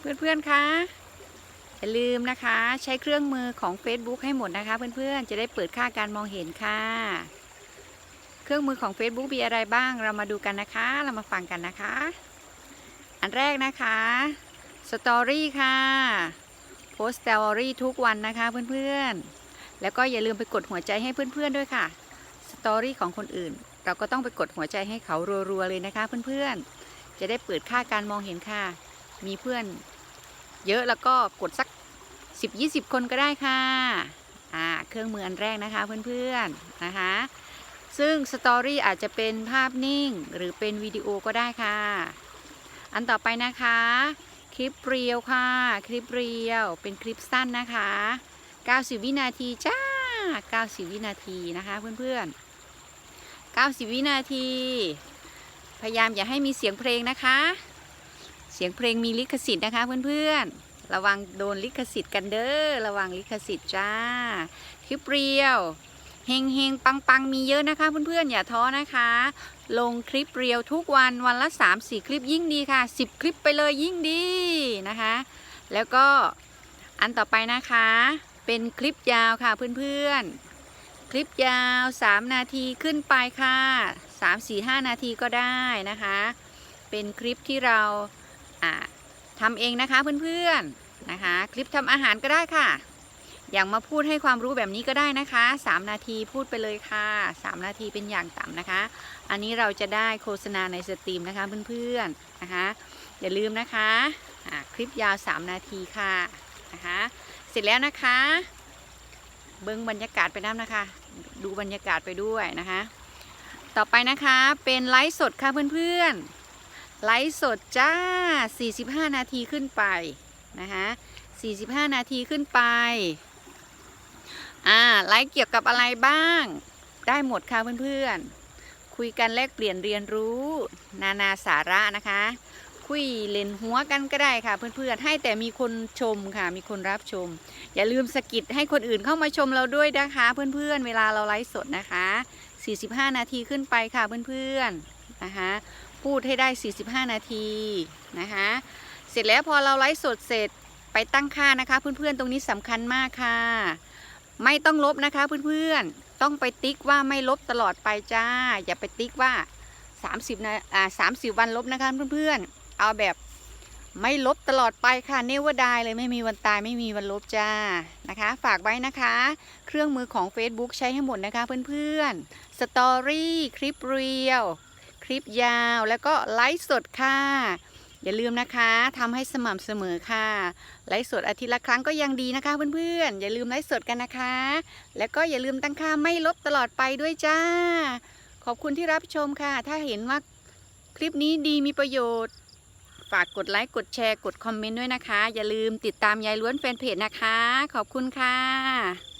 เพื่อนๆคะอย่าลืมนะคะ ใช้เครื่องมือของ Facebook ให้หมดนะคะ เพื่อนๆ จะได้เปิดค่าการมองเห็นค่ะ เครื่องมือของ Facebook มีอะไรบ้าง เรามาดูกันนะคะ เรามาฟังกันนะคะ อันแรกนะคะสตอรี่ค่ะโพสต์สตอรี่ทุกวันนะคะเพื่อนๆ แล้วก็อย่าลืมไปกดหัวใจให้เพื่อนๆด้วยค่ะสตอรี่ของคนอื่น เราก็ต้องไปกดหัวใจให้เขารัวๆเลยนะคะเพื่อนๆ จะได้เปิดค่าการมองเห็นค่ะ มีเพื่อนเยอะแล้วก็กดสัก 10-20 คนก็ได้ค่ะอ่าเครื่องมืออันแรกนะคะเพื่อนๆนะคะซึ่งสตอรี่อาจจะเป็นภาพนิ่งหรือเป็นวิดีโอก็ได้ค่ะ อันต่อไปนะคะ คลิปเรียวค่ะ คลิปเรียวเป็นคลิปสั้นนะคะ 90 วินาทีจ้า 90 วินาทีนะคะเพื่อนๆ 90 วินาที พยายามอย่าให้มีเสียงเพลงนะคะ สียงเพลงมีลิขสิทธิ์นะคะเพื่อนๆ ระวังโดนลิขสิทธิ์กันเด้อ ระวังลิขสิทธิ์จ้า คลิปเรียวเฮงเฮงปังปังมีเยอะนะคะเพื่อนๆ อย่าท้อนะคะ ลงคลิปเรียวทุกวันวันละ 3-4 คลิปยิ่งดีค่ะ 10 คลิปไปเลยยิ่งดีนะคะ แล้วก็อันต่อไปนะคะ เป็นคลิปยาวค่ะเพื่อนๆ คลิปยาว 3 นาทีขึ้นไปค่ะ 3-4-5 นาทีก็ได้นะคะ เป็นคลิปที่เราอ่า ทำเองนะคะเพื่อนๆนะคะ คลิปทำอาหารก็ได้ค่ะ อย่างมาพูดให้ความรู้แบบนี้ก็ได้นะคะ 3 นาทีพูดไปเลยค่ะ 3 นาทีเป็นอย่างต่ำนะคะ อันนี้เราจะได้โฆษณาในสตรีมนะคะเพื่อนๆนะคะ อย่าลืมนะคะคลิปยาว 3 นาทีค่ะนะคะเสร็จแล้วนะคะ เบิ้งบรรยากาศไปน้ำนะคะ ดูบรรยากาศไปด้วยนะคะ ต่อไปนะคะเป็นไลฟ์สดค่ะเพื่อนๆ ไลฟ์สดจ้า 45 นาทีขึ้นไปนะคะ45 นาทีขึ้นไป อ่า ไลฟ์เกี่ยวกับอะไรบ้าง ได้หมดค่ะเพื่อนๆ คุยกันแลกเปลี่ยนเรียนรู้ นานาสาระนะคะ คุยเล่นหัวกันก็ได้ค่ะ เพื่อนๆ ให้แต่มีคนชมค่ะ มีคนรับชม อย่าลืมสกิดให้คนอื่นเข้ามาชมเราด้วยนะคะ เพื่อนๆ เวลาเราไลฟ์สดนะคะ 45 นาทีขึ้นไปค่ะเพื่อนๆ นะคะ พูดให้ได้ 45 นาทีนะคะ เสร็จแล้วพอเราไลฟ์สดเสร็จไปตั้งค่านะคะ เพื่อนๆตรงนี้สำคัญมากค่ะ ไม่ต้องลบนะคะเพื่อนๆต้องไปติ๊กว่าไม่ลบตลอดไปจ้า อย่าไปติ๊กว่า 30นะอ่า30วันลบนะคะเพื่อนๆ เอาแบบไม่ลบตลอดไปค่ะเนวดายเลยไม่มีวันตายไม่มีวันลบจ้านะคะ ฝากไว้นะคะ เครื่องมือของ Facebook ใช้ให้หมดนะคะเพื่อนๆสตอรี่คลิปเรียว คลิปยาวแล้วก็ไลฟ์สดค่ะ อย่าลืมนะคะทำให้สม่ำเสมอค่ะ ไลฟ์สดอาทิตย์ละครั้งก็ยังดีนะคะเพื่อนๆ อย่าลืมไลฟ์สดกันนะคะ แล้วก็อย่าลืมตั้งค่าไม่ลบตลอดไปด้วยจ้า ขอบคุณที่รับชมค่ะ ถ้าเห็นว่าคลิปนี้ดีมีประโยชน์ ฝากกดไลค์กดแชร์กดคอมเมนต์ด้วยนะคะ อย่าลืมติดตามยายล้วนแฟนเพจนะคะ ขอบคุณค่ะ